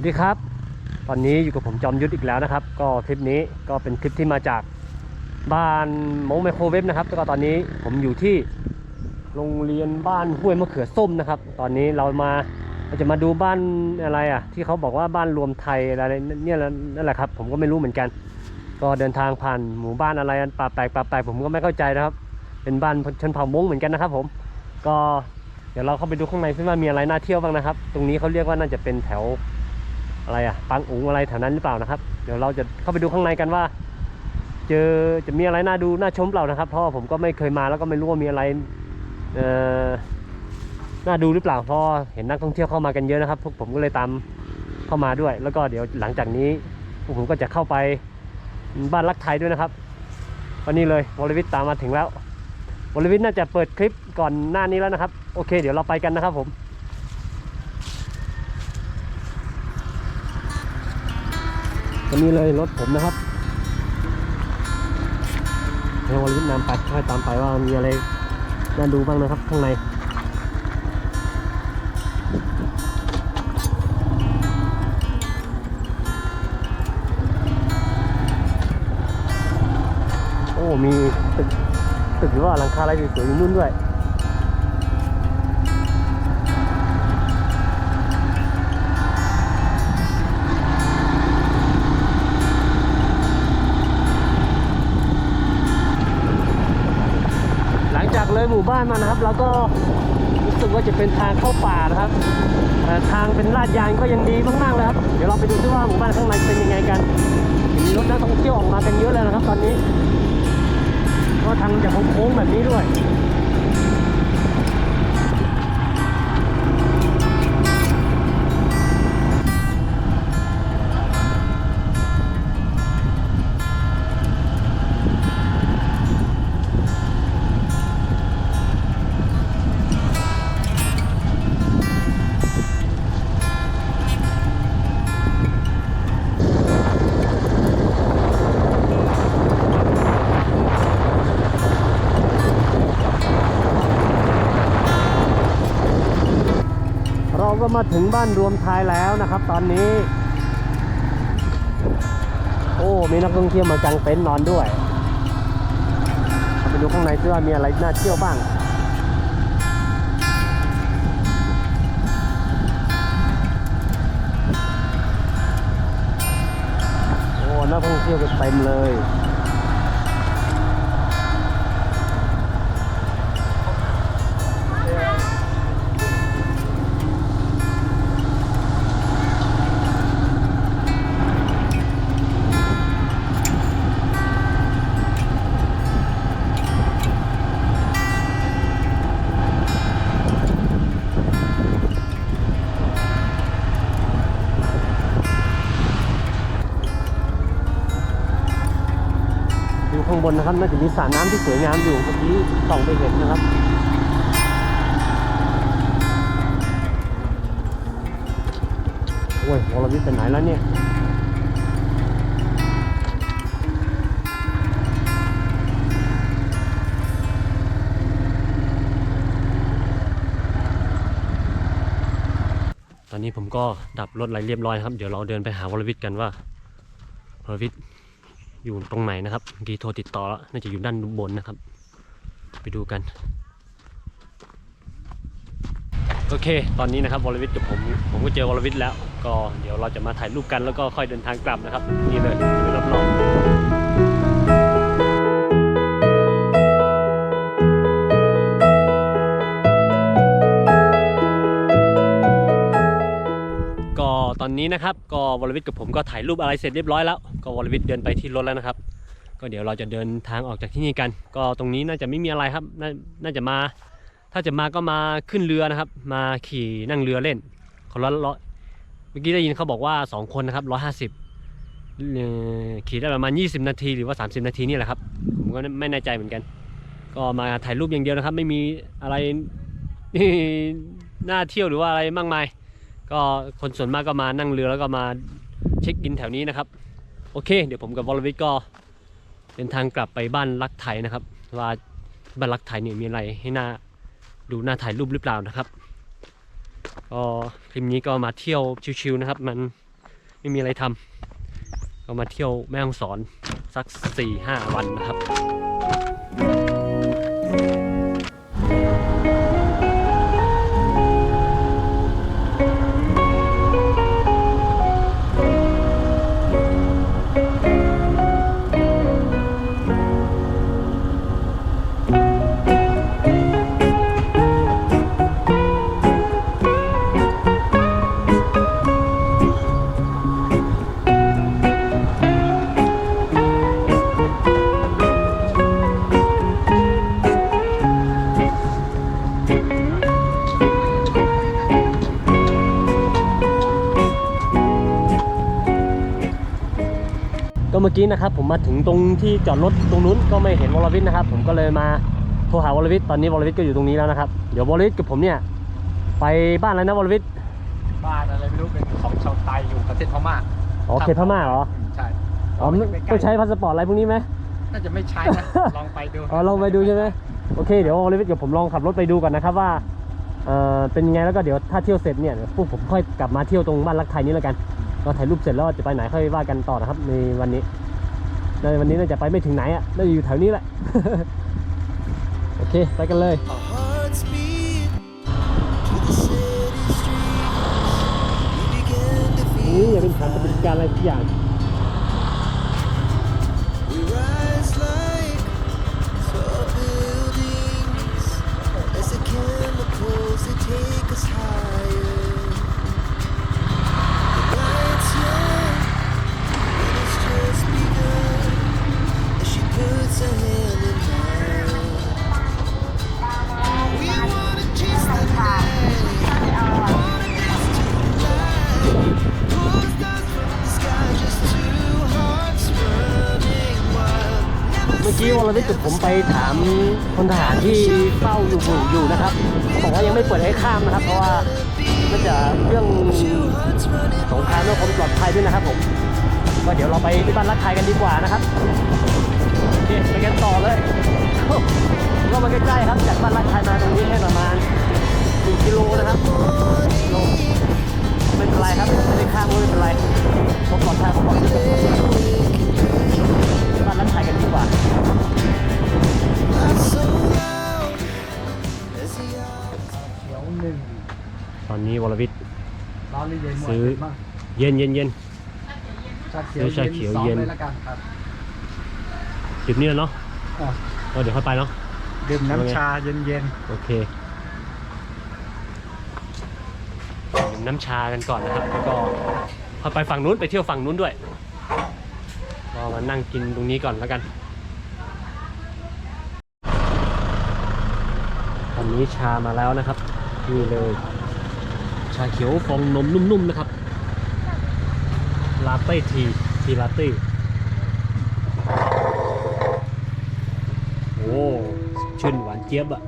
วัสดีครับ ตอนนี้อยู่กับผมจอมยุทธอีกแล้วนะครับ ก็คลิปนี้ก็เป็นคลิปที่มาจากบ้านมงไมโครเวฟนะครับแล้วก็ตอนนี้ผมอยู่ที่โรงเรียนบ้านห้วยมะเขือส้มนะครับ ตอนนี้เรามาเราจะมาดูบ้านอะไรอะ ที่เขาบอกว่าบ้านรวมไทยอะไรเนี่ยนั่นแหละครับ ผมก็ไม่รู้เหมือนกัน ก็เดินทางผ่านหมู่บ้านอะไรป่าแปลกป่าแปลกผมก็ไม่เข้าใจนะครับ เป็นบ้านชนเผ่ามงเหมือนกันนะครับผมก็เดี๋ยวเราเข้าไปดูข้างในซิว่ามีอะไรน่าเที่ยวบ้างนะครับ ตรงนี้เขาเรียกว่าน่าจะเป็นแถว อะไรอะปังอุงอะไรแถวนั้นหรือเปล่านะครับ เดี๋ยวเราจะเข้าไปดูข้างในกันว่า เจอจะมีอะไรน่าดูน่าชมเปล่านะครับ เพราะว่าผมก็ไม่เคยมาแล้วก็ไม่รู้ว่ามีอะไรเอ่อน่าดูหรือเปล่าเพราะเห็นนักท่องเที่ยวเข้ามากันเยอะนะครับ พวกผมก็เลยตามเข้ามาด้วย แล้วก็เดี๋ยวหลังจากนี้พวกผมก็จะเข้าไปบ้านรักไทยด้วยนะครับวันนี้เลยวรวิทย์ตามมาถึงแล้ววรวิทย์น่าจะเปิดคลิปก่อนหน้านี้แล้วนะครับ โอเค เดี๋ยวเราไปกันนะครับผม นี้เลยรถผมนะครับให้วรวิทย์นำไปค่อยตามไปว่ามีอะไรน่าดูบ้างนะครับข้างในโอ้มีตึกตึกหรือว่าหลังคาอะไรสวยๆอยู่นู่นด้วยานมานะครับ แล้วก็รู้สึกว่าจะเป็นทางเข้าป่านะครับทางเป็นลาดยางก็ยังดีมากๆเลยครับ เดี๋ยวเราไปดูด้วยว่าหมู่บ้านข้างในเป็นยังไงกันมีรถนักท่องเที่ยวออกมากันเยอะเลยนะครับ ตอนนี้ก็ทางจะโค้งแบบนี้ด้วย ก็มาถึงบ้านรวมไทยแล้วนะครับ ตอนนี้ โอ้มีนักท่องเที่ยวมากางเต็นท์นอนด้วยเราไปดูข้างในซิว่ามีอะไรน่าเที่ยวบ้างโอ้นักท่องเที่ยวกันเต็มเลยางบนนะครับน่าจะมีสระน้ำที่สวยงามอยู่เมื่อกี้ส่องไปเห็นนะครับโอ้ยวรวิทย์ไปไหนแล้วเนี่ยตอนนี้ผมก็ดับรถอะไรเรียบร้อยครับ เดี๋ยวเราเดินไปหาวรวิทย์กันว่าวรวิทย์ อยู่ตรงไหนนะครับเมื่อกี้โทรติดต่อแล้วน่าจะอยู่ด้านบนนะครับ ไปดูกัน โอเค ตอนนี้นะครับวรวิทย์กับผม ผมก็เจอวรวิทย์แล้ว ก็เดี๋ยวเราจะมาถ่ายรูปกันแล้วก็ค่อยเดินทางกลับนะครับ นี่เลยรอบร อนนี้นะครับก็วรวิทย์กับผมก็ถ่ายรูปอะไรเสร็จเรียบร้อยแล้ว ก็วรวิทย์เดินไปที่รถแล้วนะครับ ก็เดี๋ยวเราจะเดินทางออกจากที่นี่กัน ก็ตรงนี้น่าจะไม่มีอะไรครับน่าน่าจะมา ถ้าจะมาก็มาขึ้นเรือนะครับ มาขี่นั่งเรือเล่นคนละร้อยเมื่อกี้ได้ยินเขาบอกว่า 2 คนนะครับร้อยห้าสิบขี่ได้ประมาณ 20 นาทีหรือว่า 30 นาทีนี่แหละครับ ผมก็ไม่แน่ใจเหมือนกัน ก็มาถ่ายรูปอย่างเดียวนะครับ ไม่มีอะไรน่าเที่ยวหรือว่าอะไรมากมาย ก็คนส่วนมากก็มานั่งเรือแล้วก็มาเช็คอินแถวนี้นะครับ โอเค เดี๋ยวผมกับวรวิทย์ก็เดินทางกลับไปบ้านรักไทยนะครับ ว่าบ้านรักไทยเนี่ยมีอะไรให้น่าดูน่าถ่ายรูปหรือเปล่านะครับก็คลิปนี้ก็มาเที่ยวชิวๆนะครับ มันไม่มีอะไรทำก็มาเที่ยวแม่ฮ่องสอนสักสี่ห้าวันนะครับ มื่อกี้นะครับผมมาถึงตรงที่จอดรถตรงนู้นก็ไม่เห็นวรวิทย์นะครับ ผมก็เลยมาโทรหาวรวิทย์ตอนนี้วรวิทย์ก็อยู่ตรงนี้แล้วนะครับเดี๋ยววรวิทย์กับผมเนี่ยไปบ้านอะไรนะวรวิทย์บ้านอะไรไม่รู้เป็นของชาวไทยอยู่ประเทศพม่าอ๋อเขตพม่าเหรอใช่อ๋อไม่ต้องใช้พาสปอร์ตอะไรพวกนี้ไหมน่าจะไม่ใช้นะลองไปดูอ๋อลองไปดูใช่ไหมโอเคเดี๋ยววรวิทย์กับผมลองขับรถไปดูก่อนนะครับว่าเอ่อเป็นยังไงแล้วก็เดี๋ยวถ้าเที่ยวเสร็จเนี่ยเดี๋ยวพวกผมค่อยกลับมาเที่ยวตรงบ้านรักไทยนี้แล้วกัน เราถ่ายรูปเสร็จแล้วจะไปไหนค่อยว่ากันต่อนะครับ ในวันนี้ในวันนี้น่าจะไปไม่ถึงไหนอะน่าจะอยู่แถวนี้แหละ โอเค ไปกันเลยนี่อย่าเป็นฐานปฏิบัติการอะไรทุกอย่าง วรวิทย์กับผมไปถามพลทหารที่เฝ้าอยู่อยู่นะครับบอกว่ายังไม่เปิดให้ข้ามนะครับ เพราะว่าน่าจะเรื่องสงครามเรื่องความปลอดภัยด้วยนะครับผมก็เดี๋ยวเราไปที่บ้านรักไทยกันดีกว่านะครับโอเคไปกันต่อเลยก็มาใกล้ๆครับจากบ้านรักไทยมาตรงนี้แค่ประมาณ1กิโลนะครับลไม่เป็นไรครับไม่ได้ข้ามก็ไม่เป็นไรผมปลอดภัยผมปลอดภัย เขียวหนึ่งตอนนี้วรวิทย์ ร้อนหรือเย็นหมดซื้อเย็นมากเย็นเย็นเย็น ชาเขียวซื้อชาเขียวสองเย็นเลยละกันครับจุดนี้แล้วเนาะอะก็เดี๋ยวค่อยไปเนาะ ดื่มเอาไงน้ำชาเย็นโอเคดื่มน้ำชากันก่อนนะครับ แล้วก็พอไปฝั่งนู้นไปเที่ยวฝั่งนู้นด้วยก็มานั่งกินตรงนี้ก่อนแล้วกัน ตอ นี้ชามาแล้วนะครับนี่เลย ชาเขียวฟองนมนุ่มๆนะครับลาเต้ทีทีลาเต้โอ้ชื่นหวานเจี๊ยบอะ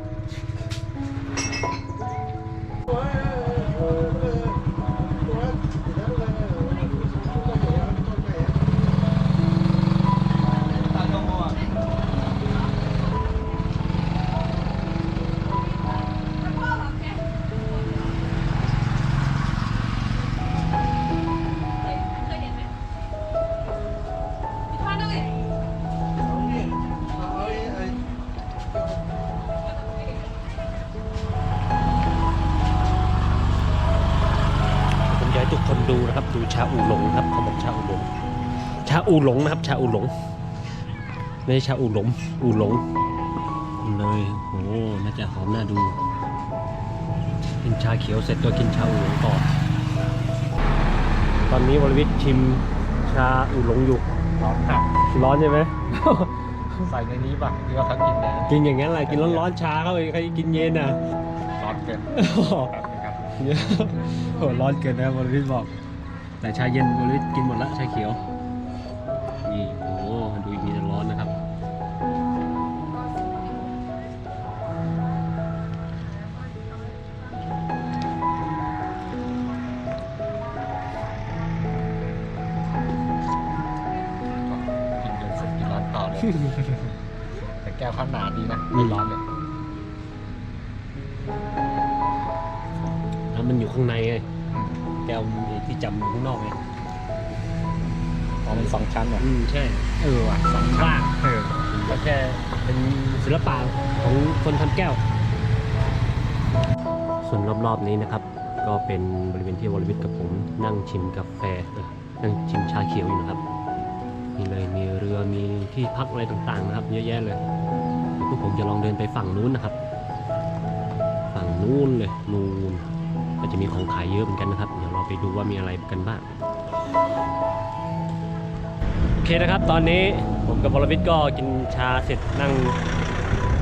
ดูนะครับ ดูชาอูหลงครับเขาบอกชาอูหลง ชาอูหลงนะครับ ชาอูหลง ไม่ใช่ชาอูหลง อูหลง เลยโอ้น่าจะหอมน่าดู กินชาเขียวเสร็จก็กินชาอูหลงต่อ ตอนนี้วรวิทย์ชิมชาอูหลงอยู่ๆร้อนครับร้อนใช่ไหม ใส่ในนี้ป่ะที่ว่าเขากินเนี่ยกินอย่างนั้นแหละกินร้อนๆชาเข้าไปใครกินเย็นอะร้อนเกินโอ้โหครับโห ร้อนเกินนะบริวิทย์บอก แต่ชาเย็นบริวิทย์กินหมดละชาเขียว นี่โอ้โหดูอีกมีแต่ร้อนนะครับ กินจนเสร็จกินร้อนต่อเลย แต่แก้วข้าวหนาดีนะไม่ร้อนเลย แล้วมันอยู่ข้างในไงแก้วที่จำอยู่ข้างนอกไงอ๋อมันสองชั้นเหรออืมใช่ เออว่ะสองชั้นว่างเออก็แค่เป็นศิลปะของคนทำแก้ว ส่วนรอบๆนี้นะครับ ก็เป็นบริเวณที่วรวิทย์กับผมนั่งชิมกาแฟเออนั่งชิมชาเขียวอยู่นะครับ มีเลยมีเรือมีที่พักอะไรต่างๆนะครับ เยอะแยะเลยเดี๋ยวพวกผมจะลองเดินไปฝั่งนู้นนะครับ ฝั่งนู้นเลย นู้น ก็จะมีของขายเยอะเหมือนกันนะครับ เดี๋ยวเราไปดูว่ามีอะไรกันบ้าง โอเคนะครับ ตอนนี้ผมกับวรวิทย์ก็กินชาเสร็จนั่ง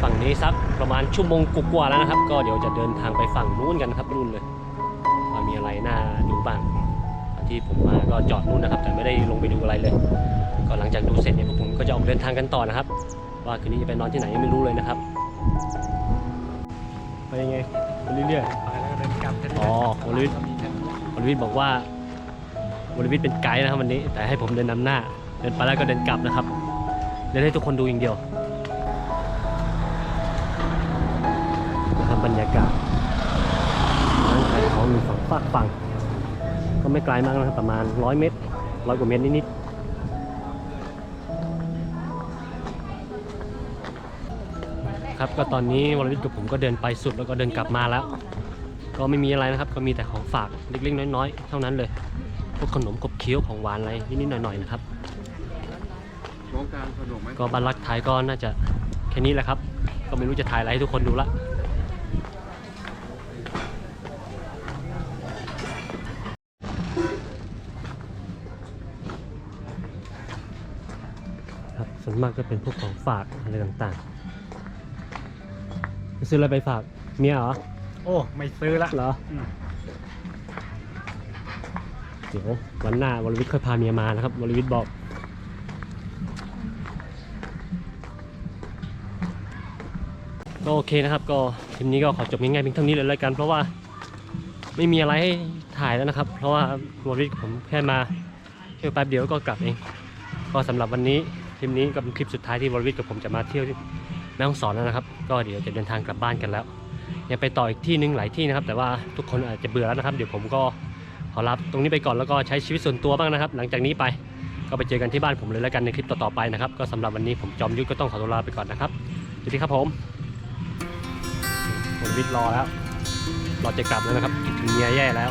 ฝั่งนี้สักประมาณชั่วโมงกว่าแล้วนะครับ ก็เดี๋ยวจะเดินทางไปฝั่งนู้นกันครับนู่นเลยว่ามีอะไรน่าดูบ้างที่ผมมาก็จอดนู่นนะครับ แต่ไม่ได้ลงไปดูอะไรเลย ก็หลังจากดูเสร็จเนี่ยพวกผมก็จะออกเดินทางกันต่อนะครับ ว่าคืนนี้จะไปนอนที่ไหนยังไม่รู้เลยนะครับ ไปยังไงไปเรื่อยไปแล้ว ก็เดินกลับกันอ๋อวรวิทย์วรวิทย์บอกว่าวรวิทย์เป็นไกด์นะครับวันนี้ แต่ให้ผมเดินนำหน้า เดินไปแล้วก็เดินกลับนะครับเดินให้ทุกคนดูอย่างเดียวนะครับบรรยากาศร้านขายของอยู่ฝั่งฝากฝั่งก็ไม่ไกลมากนะครับประมาณ 100 เมตรร้อยกว่าเมตรนิดๆครับก็ตอนนี้วรวิทย์กับผมก็เดินไปสุดแล้วก็เดินกลับมาแล้ว ก็ไม่มีอะไรนะครับ ก็มีแต่ของฝากเล็กๆน้อยๆ เท่านั้นเลย พวกขนมขบเคี้ยวของหวานอะไรนิดๆหน่อยๆนะครับโครงการสนุกไหมก็บ้านรักไทยก็น่าจะแค่นี้แหละครับ ก็ไม่รู้จะถ่ายอะไรให้ทุกคนดูละ ครับส่วนมากก็เป็นพวกของฝากอะไรต่างๆ ซื้ออะไรไปฝากเมียเหรอ โอ้ไม่ซื้อละเหรออืมเดี๋ยววันหน้าวรวิทย์ค่อยพาเมียมานะครับวรวิทย์บอก ก็โอเคนะครับ ก็คลิปนี้ก็ขอจบง่ายๆเพียงเท่านี้เลยแล้วกัน เพราะว่าไม่มีอะไรให้ถ่ายแล้วนะครับ เพราะว่าวรวิทย์ผมแค่มาเที่ยวแป๊บเดียวก็กลับเอง ก็สำหรับวันนี้คลิปนี้ก็เป็นคลิปสุดท้ายที่วรวิทย์กับผมจะมาเที่ยวที่แม่ฮ่องสอนแล้วนะครับ ก็เดี๋ยวจะเดินทางกลับบ้านกันแล้ว ยังไปต่ออีกที่หนึงหลายที่นะครับ แต่ว่าทุกคนอาจจะเบื่อแล้วนะครับ เดี๋ยวผมก็ขอรับตรงนี้ไปก่อนแล้วก็ใช้ชีวิตส่วนตัวบ้างนะครับ หลังจากนี้ไปก็ไปเจอกันที่บ้านผมเลยแล้วกันในคลิปต่อๆไปนะครับ ก็สำหรับวันนี้ผมจอมยุทธก็ต้องขอตัวลาไปก่อนนะครับสวัสดีครับผมผมวิทย์รอแล้วรอจะกลับแล้วนะครับคิดถึงเมียแย่แล้ว